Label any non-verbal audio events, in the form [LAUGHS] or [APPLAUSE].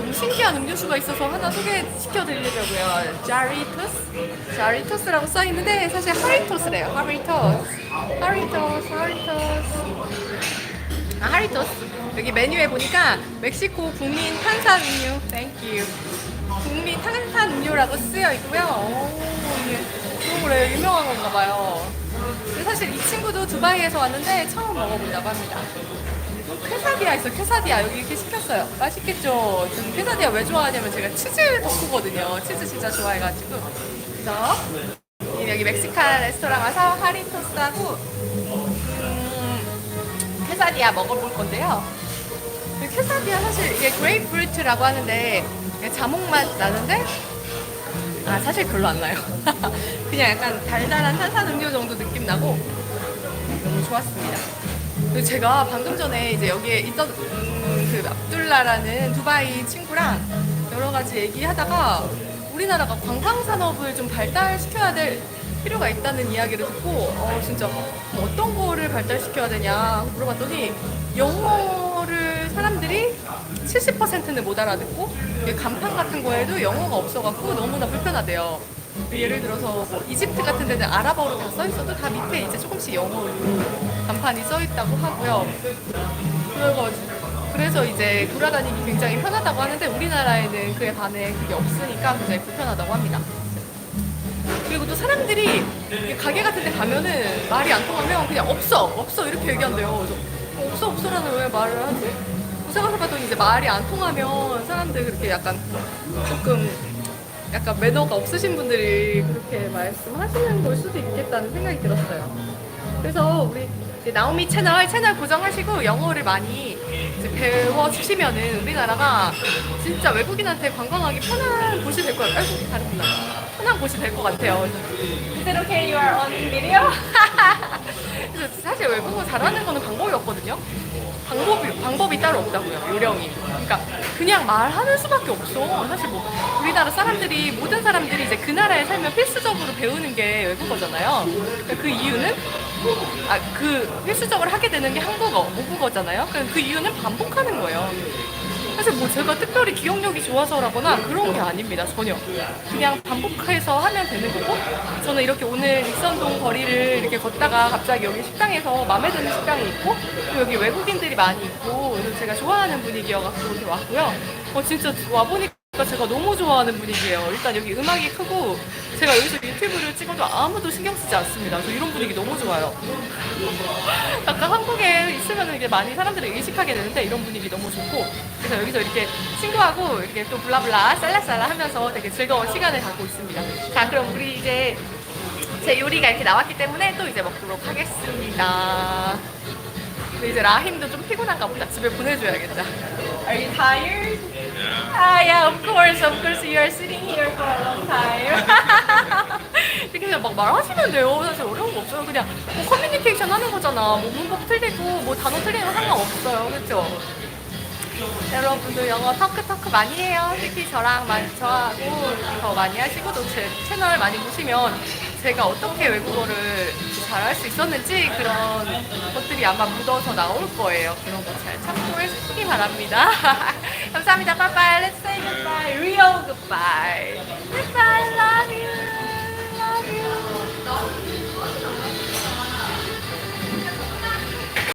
너무 신기한 음료수가 있어서 하나 소개시켜 드리려고요. 자리토스? 자리토스라고 써 있는데 사실 하리토스래요. 하리토스. 하리토스, 하리토스. 아, 하리토스. 여기 메뉴에 보니까 멕시코 국민 탄산 음료. 땡큐. 국민 탄산 음료라고 쓰여 있고요. 오, 이게 그런 거래 유명한 건가 봐요. 사실 이 친구도 두바이에서 왔는데 처음 먹어본다고 합니다. 퀘사디아 있어 퀘사디아. 여기 이렇게 시켰어요. 맛있겠죠? 저는 퀘사디아 왜 좋아하냐면 제가 치즈 덕후거든요. 치즈 진짜 좋아해가지고. 그래서 여기 멕시칸 레스토랑 와서 하리토스하고 음, 퀘사디아 먹어볼 건데요. 이 퀘사디아 사실 이게 그레이프루트라고 하는데 이게 자몽 맛 나는데 아 사실 별로 안 나요. [LAUGHS] 그냥 약간 달달한 탄산 음료 정도 느낌 나고 너무 좋았습니다 그리고 제가 방금 전에 이제 여기에 있던 음, 그 압둘라라는 두바이 친구랑 여러 가지 얘기하다가 우리나라가 관광 산업을 좀 발달시켜야 될 필요가 있다는 이야기를 듣고 어 진짜 뭐 어떤 거를 발달시켜야 되냐 물어봤더니 영어를 사람들이 70%는 못 알아듣고 간판 같은 거에도 영어가 없어갖고 너무나 불편하대요. 예를 들어서 뭐 이집트 같은 데는 아랍어로 다 써 있어도 다 밑에 이제 조금씩 영어로 간판이 써 있다고 하고요. 그래서 그래서 이제 돌아다니기 굉장히 편하다고 하는데 우리나라에는 그에 반해 그게 없으니까 굉장히 불편하다고 합니다. 그리고 또 사람들이 가게 같은 데 가면은 말이 안 통하면 그냥 없어 없어 이렇게 얘기한대요. 그래서 어, 없어 없어라는 왜 말을 하지? 생각해 봤더니 이제 말이 안 통하면 사람들 그렇게 약간 조금 약간 매너가 없으신 분들이 그렇게 말씀하시는 걸 수도 있겠다는 생각이 들었어요. 그래서 우리 나오미 채널 채널 고정하시고 영어를 많이 배워주시면은 우리나라가 진짜 외국인한테 관광하기 편한 곳이 될것 같아요. 아이고 다르구나. 편한 곳이 될 것 같아요. Is it okay you are on video? [LAUGHS] 그래서 사실 외국어 잘하는 거는 방법이 없거든요. 방법이 방법이 따로 없다고요. 요령이. 그러니까 그냥 말하는 수밖에 없어. 사실 뭐 우리나라 사람들이 모든 사람들이 이제 그 나라에 살면 필수적으로 배우는 게 외국어잖아요. 그러니까 그 이유는 아 그 필수적으로 하게 되는 게 한국어, 모국어잖아요. 그 이유는 반복하는 거예요. 사실 뭐 제가 특별히 기억력이 좋아서라거나 그런 게 아닙니다 전혀 그냥 반복해서 하면 되는 거고 저는 이렇게 오늘 닉선동 거리를 이렇게 걷다가 갑자기 여기 식당에서 마음에 드는 식당이 있고 또 여기 외국인들이 많이 있고 그래서 제가 좋아하는 분위기여갖고 이렇게 왔고요 어 진짜 와보니까 제가 너무 좋아하는 분위기예요 일단 여기 음악이 크고 제가 여기서 유튜브를 찍어도 아무도 신경 쓰지 않습니다 저 이런 분위기 너무 좋아요 [LAUGHS] 약간 한국에 있으면 이게 많이 사람들이 의식하게 되는데 이런 분위기 너무 좋고 그래서 여기서 이렇게 친구하고 이렇게 또 블라블라 쌀라쌀라 하면서 되게 즐거운 시간을 갖고 있습니다. 자 그럼 우리 이제 제 요리가 이렇게 나왔기 때문에 또 이제 먹도록 하겠습니다. 근데 이제 라힘도 좀 피곤한가 보다. 집에 보내줘야겠다. Are you tired? Ah, yeah, of course, of course. You are sitting here for a long time. [LAUGHS] 이렇게 그냥 막 말하시면 돼요. 사실 어려운 거 없어요. 그냥 뭐 커뮤니케이션 하는 거잖아. 뭐 문법 틀리고 뭐 단어 틀리는 거 상관없어요. 그렇죠? 여러분도 영어 터크 터크 많이 해요. 특히 저랑 많이 저하고 더 많이 하시고 또 제 채널 많이 보시면 제가 어떻게 외국어를 잘할 수 있었는지 그런 것들이 아마 묻어서 나올 거예요. 그런 거 잘 참고해 주시기 바랍니다. [LAUGHS] 감사합니다. 빠빠이. Let's say goodbye. Real goodbye. Goodbye.